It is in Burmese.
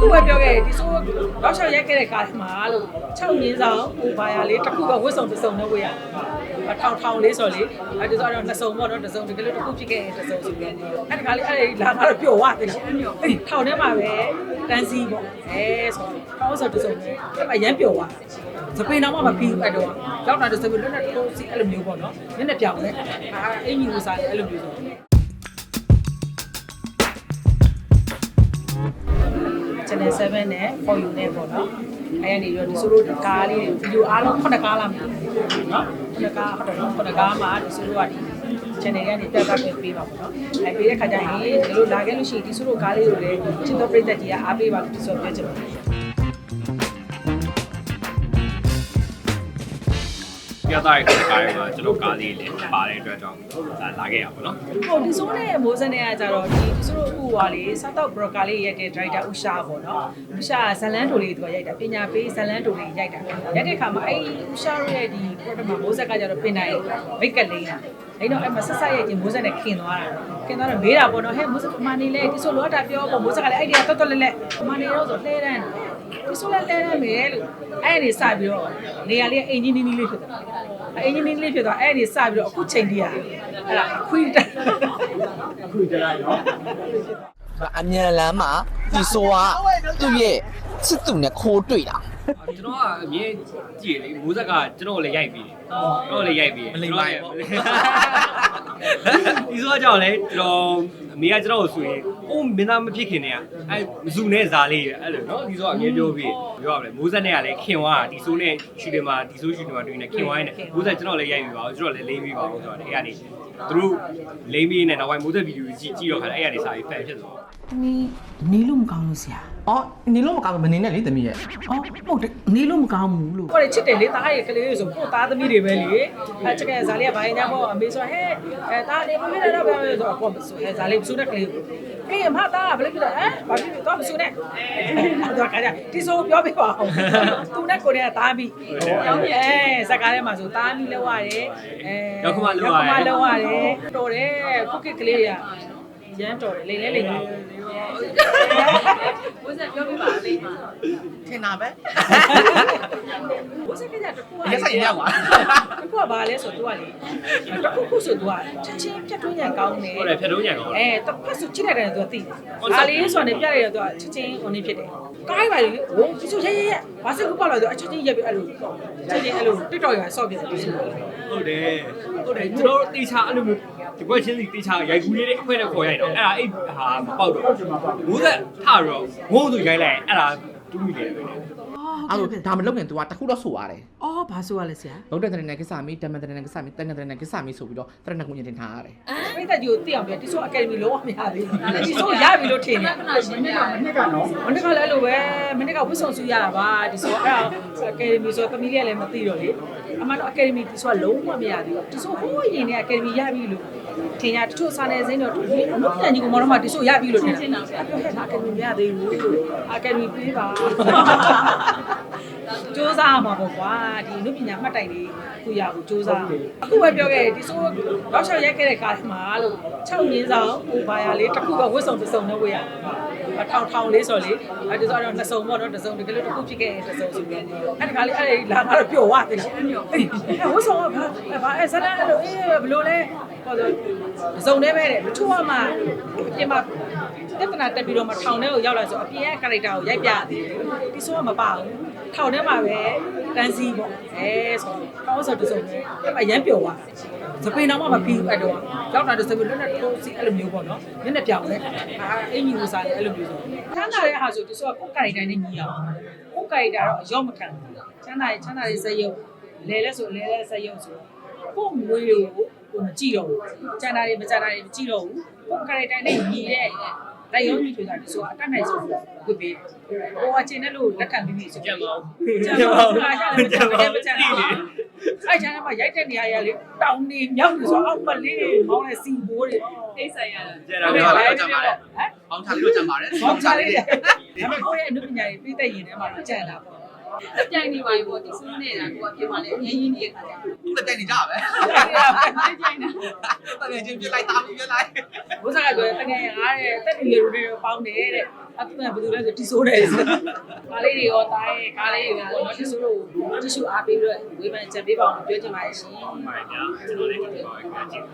ခုပဲပြောခဲ့တယ်ဒီဆိုတော့ချောက်ရိုက်ခဲ့တဲ့ကားထဲမှာလို့6ရင်းဆောင်ဟိုဘာရလေးတစ်ခုကဝတ်စုံတစ်စုံနဲ့ဝတ်ရအထောင်ထောင်လေးဆိုလေအဲဒီဆိုတော့နှစ်စုံပေါ့နော်တစ်စုံတကယ်လို့တစ်ခုဖြစ်ခဲ့ရင်တစ်စုံဆိုပြီးအဲ့ဒီကားလေးအဲ့ဒီလာကတော့ပျော်သွားတယ်အေးထောင်ထဲမှာပဲတန်းစီပေါ့အဲဆိုတော့ထောင်ဆိုတစ်စုံနဲ့အဲ့မှာရမ်းပျော်သွားစပိန်တော့မှမပြီးဘူးအဲ့တော့ရောက်တာတစ်စုံလွတ်လပ်ထိုးစီအဲ့လိုမျိုးပေါ့နော်မျက်နှာပြောင်လဲအာအင်ကြီးကိုစားတယ်အဲ့လိုမျိုးဆို channel 7နဲ့ for you နဲ့ပေါ့နော်အဲ့ရနေပြီးတော့ဒီဆိုလို့ဒီကားလေးတွေဗီဒီယိုအားလုံး9ကားလားမသိဘူးနော်9ကားဟုတ်တယ်နော်9ကားမှာဒီဆိုလို့ကဒီ channel ကနေပြသပေးပေးပါပေါ့နော်အဲ့ပေးတဲ့ခါကျရင်ဒီလိုလာခဲ့လို့ရှိရင်ဒီဆိုလို့ကားလေးကိုလည်းချစ်တော်ပြည့်တဲ့ကြီးကအားပေးပါလို့ဒီဆိုပြောချင်ပါတယ် ပြသတဲ့ကားတွေမှာကျွန်တော်ကားလေးလည်းပါတဲ့အတွက်ကြောင့်ဒါလာခဲ့ရပါတော့ဟုတ်ဒီဆိုနဲ့မိုးစနဲ့ကကြတော့ဒီဒီဆိုလို့အခုဟာလေဆောက်တော့ broker လေးရိုက်တဲ့ director ဥရှာပေါ့နော်ဥရှာဇလန်းတိုလေးသူကရိုက်တာပညာပေးဇလန်းတိုလေးရိုက်တာရိုက်တဲ့ခါမှာအဲ့ဥရှာရဲ့ဒီ product မှာမိုးဆက်ကကြတော့ပင်နိုင်မိတ်ကလေးတာအဲ့တော့အဲ့မှာဆက်ဆက်ရိုက်ချင်းမိုးဆက်နဲ့ခင်သွားတာခင်သွားတော့မေးတာပေါ့နော်ဟဲ့မိုးဆက်မနေလေဒီဆိုလိုတာပြောပေါ့မိုးဆက်ကလည်းအဲ့ဒီကတော်တော်လေးလေးမနေတော့ဆိုလှဲတန်း ဒီဆိုလည်းလှဲတန်းမယ်လို့အဲ့ဒီစပြီးတော့နေရာလေးအင်ဂျင်နီးနီးလေးဖြစ်သွားအင်ဂျင်နီးလေးဖြစ်သွားအဲ့ဒီစပြီးတော့အခုချိန်တည်းရအဲ့ဒါအခွင့်တအမြန်လမ်းမှာဒီဆိုကသူ့ရဲ့ချစ်သူနဲ့ခိုးတွေ့တာကျွန်တော်ကအမြင်ကြည့်လေမိုးဆက်ကကျွန်တော်လည်းရိုက်ပြီးတယ်ကျွန်တော်လည်းရိုက်ပြီးတယ်ဒီဆိုကြောင့်လေကျွန်တော် အမေကကျွန်တော်ကိုဆိုရင်အိုးမင်းသားမဖြစ်ခင်တည်းကအဲမစုနဲ့ဇာလေးအဲ့လိုနော်ဒီဆိုအမြင်ပြောပြီးပြောရမလဲမိုးဆက်နဲ့ကလည်းခင်သွားတာဒီဆိုနဲ့ရှူတယ်မှာဒီဆိုရှူတယ်မှာတွေ့နေခင်သွားနေမိုးဆက်ကျွန်တော်လည်းရိုက်ပြီးပါအောင်ကျွန်တော်လည်းလိမ့်ပြီးပါအောင်ဆိုတော့အဲ့ကနေသူတို့လိမ့်ပြီးနေနောက်ပိုင်းမိုးဆက်ဗီဒီယိုကြည့်ကြည့်တော့ခါအဲ့ကနေစာရေးဖန်ဖြစ်သွားနီးနီးလို့မကောင်းလို့ဆရာအော်နေလို့မကောင်းဘူးမနေနဲ့လေသမီးရဲ့အော်ဟုတ်တယ်နီးလို့မကောင်းဘူးလို့ဟိုလေချစ်တယ်လေသားရဲ့ကလေးတွေဆိုပို့သားသမီးတွေပဲလေအဲချက်ကဇာလေးကဘာညာပေါ့အမေဆိုဟဲ့အဲသားလေးမမေးတော့ပဲဆိုတော့ပေါ့ဆိုအဲဇာလေးစုတဲ့ကလေးကိုကလေးအမသားဘယ်လိုဖြစ်လဲဟမ်ဘာဖြစ်လဲတော့မစုနဲ့တော့ခါကြဒီဆိုပြောပြပါအောင်သူနဲ့ကိုယ်နဲ့သားပြီးရောင်းရဲဇက်ကားထဲမှာဆိုသားပြီးလောက်ရတယ်အဲလောက်ရတယ်တော်တယ်ခုကကလေး ရမ်းတော်တယ်လိမ့်လဲလိမ့်ပါဘိုးဆက်ပြောပြပါလိမ့်ပါထင်တာပဲဘိုးဆက်ကကြတကူကရက်ဆိုင်ရောက်ပါတကူကဘာလဲဆိုသူကလေတခုခုဆိုသူကချက်ချင်းဖြတ်ထွင်းညံကောင်းတယ်ဟုတ်တယ်ဖြတ်တော့ညံကောင်းတယ်အဲတဖက်ဆိုကြည့်လိုက်တယ်သူကသိတယ်ဒါလေးဆိုနေပြလိုက်တော့သူကချက်ချင်းဟိုနေဖြစ်တယ်ကားပါလေဟိုဒီဆိုရဲရဲရဲဘာစကူပေါ့လို့သူအချက်ချင်းရက်ပြီးအဲ့လိုချက်ချင်းအဲ့လိုတစ်တော်ရဆော့ပြတယ်ဒီဆိုဟုတ်တယ်ဟုတ်တယ်ကျွန်တော်တေချာအဲ့လိုမျိုး ဒီဘက်ချင်းစီတေချာရိုက်ကူးလေးတွေအခွင့်နဲ့ခေါ်ရိုက်တော့အဲ့ဒါအဲ့ဟာမပေါက်တော့ဘူးသက်ထတော့ငုံသူရိုက်လိုက်အဲ့ဒါတူးမိတယ်ပဲအဲ့လိုဒါမလုပ်ရင် तू ကတခုတော့ဆိုရတယ်အော်ဘာဆိုရလဲဆရာဗုဒ္ဓတရဏကိစ္စမီတမန်တရဏကိစ္စမီတန်တရဏကိစ္စမီဆိုပြီးတော့တရဏကုညတင်ထားရတယ်ပိတ်သက်ကြီးကိုသိအောင်ပြဒီဆိုအကယ်ဒမီလုံးဝမရသေးဘူးဒီဆိုရပြီလို့ထင်တယ်မနေ့ကမနေ့ကနော်မနေ့ကလည်းအဲ့လိုပဲမနေ့ကဝစ်ဆုံစုရတာပါဒီဆိုအဲ့ဒါအကယ်ဒမီဆိုသမီးလေးလည်းမသိတော့လေအမှန်တော့အကယ်ဒမီဒီဆိုလုံးဝမရသေးဘူးဒီဆိုဟိုးရင်နဲ့အကယ်ဒမီရပြီလို့ ထင်ရတချို့စာနယ်ဇင်းတော့ဒီအမှုပြန်ကြီးကမောင်တော့မှဒီဆိုရပြီလို့ထင်တာပြောဟဲ့အကယ်ဒမီမရသေးဘူးအကယ်ဒမီပေးပါစူးစမ်းမှာပေါ့ကွာဒီအမှုပညာမှတ်တိုင်လေးခုရဖို့စူးစမ်းအခုပဲပြောခဲ့ဒီဆိုတော့ချောက်ရိုက်ခဲ့တဲ့ကားထဲမှာလို့6ရင်းဆောင်ဟိုဘာရလေးတစ်ခုကဝတ်စုံတစ်စုံနဲ့ဝတ်ရ အထောင်ထောင်လေးဆိုလေအဲဒီဆိုတော့နှစ်စုံပေါ့နော်တစ်စုံတကယ်လို့တစ်ခုဖြစ်ခဲ့ရင်တစ်စုံဆိုပြီးအဲ့ဒီကားလေးအဲ့ဒီလာကတော့ပျော်သွားတယ်ဝတ်စုံကဘာဘာအဲဇလန်အဲ့လိုအေးဘလို့လဲဟောဆိုတစ်စုံနဲ့ပဲတဲ့မချိုးရမှာပြင်မှာပြဿနာတက်ပြီးတော့မထောင်ထဲကိုရောက်လာဆိုအပြင်ရဲ့ character ကိုရိုက်ပြသေးတယ်ဒီဆိုကမပါဘူး ထောင်ထဲမှာပဲတန်းစီပေါ့အဲဆိုတော့ဆိုတစ်စုံနဲ့အဲ့မှာရမ်းပျော်သွားစပိန်တော့မှမပြီးဘူးအဲ့တော့ရောက်တာတစ်စုံလွတ်နဲ့ထိုးစီအဲ့လိုမျိုးပေါ့နော်မျက်နှာပြောင်လဲအာအင်ကြီးကိုစားတယ်အဲ့လိုမျိုးဆိုချမ်းသာတဲ့ဟာဆိုဒီဆိုကကိုယ် character နဲ့ညီအောင်ကိုယ် character တော့အရောက်မခံဘူးချမ်းသာရေးချမ်းသာရေးစက်ရုပ်လဲလဲဆိုလဲလဲစက်ရုပ်ဆိုကိုယ်ငွေကိုကိုမကြည့်တော့ဘူးချမ်းသာရေးမချမ်းသာရေးမကြည့်တော့ဘူးကိုယ် character နဲ့ညီတဲ့ လက်ရုံးကြီးဆိုတာဒီဆိုတာအတတ်နိုင်ဆုံးဝစ်ပေးဟိုအချင်းနဲ့လို့လက်ခံပြီးပြီဆိုကြံပါဦးကျန်ပါဘူးအားရတယ်မကျန်ပါဘူးမကျန်ပါဘူးအဲ့ကျန်မှာရိုက်တဲ့နေရာရလေတောင်းနေမြောက်နေဆိုအောက်မလေးမောင်းနေစီဘိုးတွေအိတ်ဆိုင်ရတာကြံတာပဲဟမ်အောင်းထားလို့ကြံပါတယ်ဘောင်းချလေးတယ်ဒါပေမဲ့ကိုယ့်ရဲ့အနုပညာရေးပြည့်တဲ့ရင်ထဲမှာကြံတာပေါ့ ကြိုင်နေပါပြီပေါ့ဒီစလုံးနေတာကိုကပြင်ပါလေအရင်ရင်းနေတဲ့ခါကျတော့ခုလည်းတိုက်နေကြပဲကြိုင်တာတကယ်ချင်းပြလိုက်တာပြလိုက်ဘုစားကပြောတကယ်ရအားတဲ့တက်နေလူတွေပေါင်းတယ်တဲ့အတူကဘယ်သူလဲဆိုတီဆိုးတယ်ဆိုကားလေးတွေရောတားရဲ့ကားလေးတွေရောတီဆိုးလို့တီဆိုးအားပေးပြီးတော့ဝေးပန်ချက်ပေးပါအောင်ပြောချင်ပါတယ်ရှင်ပါတယ်ဗျာကျွန်တော်လည်းကျွန်တော်ကကြည့်